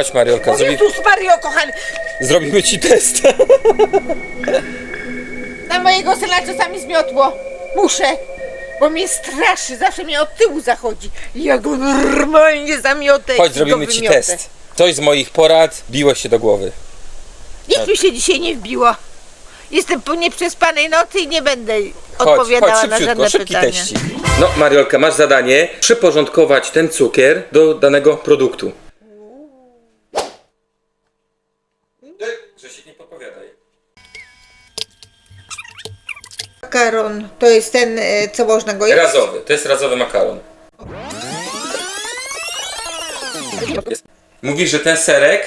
Chodź Mariolka, O zrobi, Jezus Mario, kochany! zrobimy ci test. Na mojego syna czasami zmiotło. Muszę, bo mnie straszy, zawsze mnie od tyłu zachodzi. Ja go normalnie zamiotę. Chodź, i zrobimy go ci wymiotę. test. Coś z moich porad biło się do głowy. Nic mi się dzisiaj nie wbiło. Jestem po nieprzespanej nocy i nie będę Chodź, odpowiadała chodź na szybciutko, żadne szybki pytania. teścik. No Mariolka, masz zadanie przyporządkować ten cukier do danego produktu. Grzesiek, nie podpowiadaj. Makaron to jest ten, e, co można go jeść? Razowy, to jest razowy makaron. Mówisz, że ten serek,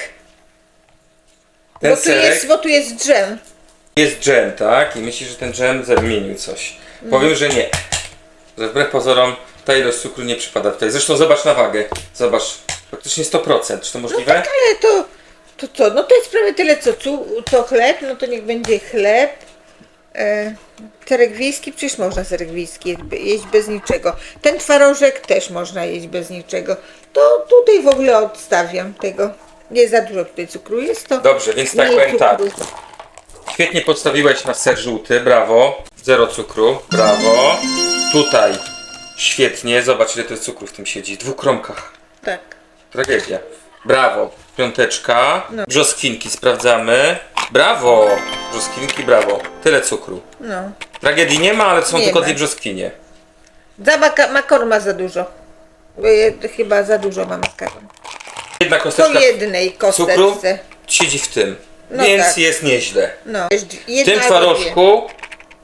ten Bo tu serek jest, bo tu jest drzem. jest dżem, tak? I myślisz, że ten dżem zamienił coś. Powiem, że nie. Że wbrew pozorom ta ilość cukru nie przypada tutaj. Zresztą zobacz na wagę. Zobacz, praktycznie 100%. Czy to możliwe? Ale to, to co? No to jest prawie tyle co, co chleb, no to niech będzie chleb. E, serek wiejski, przecież można serek wiejski jeść, be- jeść bez niczego. Ten twarożek też można jeść bez niczego. To tutaj w ogóle odstawiam tego. Nie za dużo tutaj cukru jest to. Dobrze, więc tak powiem tak. Świetnie podstawiłeś na ser żółty, brawo. Zero cukru, brawo. Tutaj świetnie, zobacz ile to jest cukru w tym siedzi. W dwóch kromkach. Tak. Tragedia. Brawo. Piąteczka. No. Brzoskwinki sprawdzamy. Brawo. Brzoskwinki, brawo. Tyle cukru. No. Tragedii nie ma, ale są Nie tylko ma. dwie brzoskwinie. Za maka- makaron ma za dużo. Bo je- Chyba za dużo ma makaron. Jedna Po kosteczka jednej cukru kosteczce. siedzi w tym. No więc tak. jest nieźle. No. W Jedna tym albo dwie. twarożku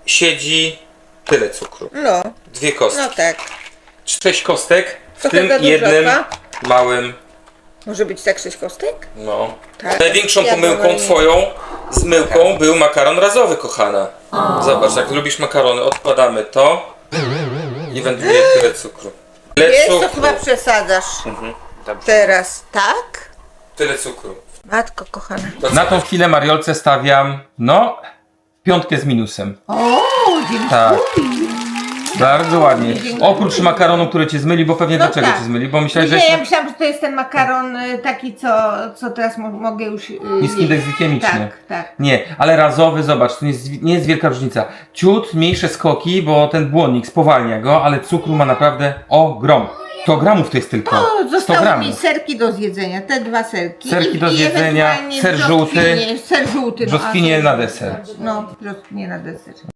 siedzi tyle cukru. No, Dwie kostki. no tak. Sześć kostek w Trochę tym dużo, jednym pa? małym. Może być tak sześć kostek? No. Tak. Największą Ja pomyłką normalnie- twoją z myłką był makaron razowy, kochana. Zobacz, jak lubisz makarony, odkładamy to i wędruje tyle cukru. Tyle Jest, to cukru. chyba przesadzasz. Mhm. Teraz, tak? Tyle cukru. Matko kochana. Na tą chwilę Mariolce stawiam, no, piątkę z minusem. O, dziękuję. Tak. Bardzo ładnie. Oprócz makaronu, który cię zmyli, bo pewnie No dlaczego tak. cię zmyli, bo myślałeś, że Nie, ja myślałam, że to jest ten makaron y, taki, co, co teraz mo mogę już. y, niski jeść. indeks glikemiczny. Tak, tak. Nie, ale razowy, zobacz, to nie jest, nie jest wielka różnica. Ciut mniejsze skoki, bo ten błonnik spowalnia go, ale cukru ma naprawdę ogrom. 100 gramów to jest tylko. O, 100 zostały mi gramów. serki do zjedzenia, te dwa serki. Serki do zjedzenia, ewentualnie ser żółty, brzoskwinie, Ser żółty. no, a Brzoskwinie ser- na deser. No, brzoskwinie na deser.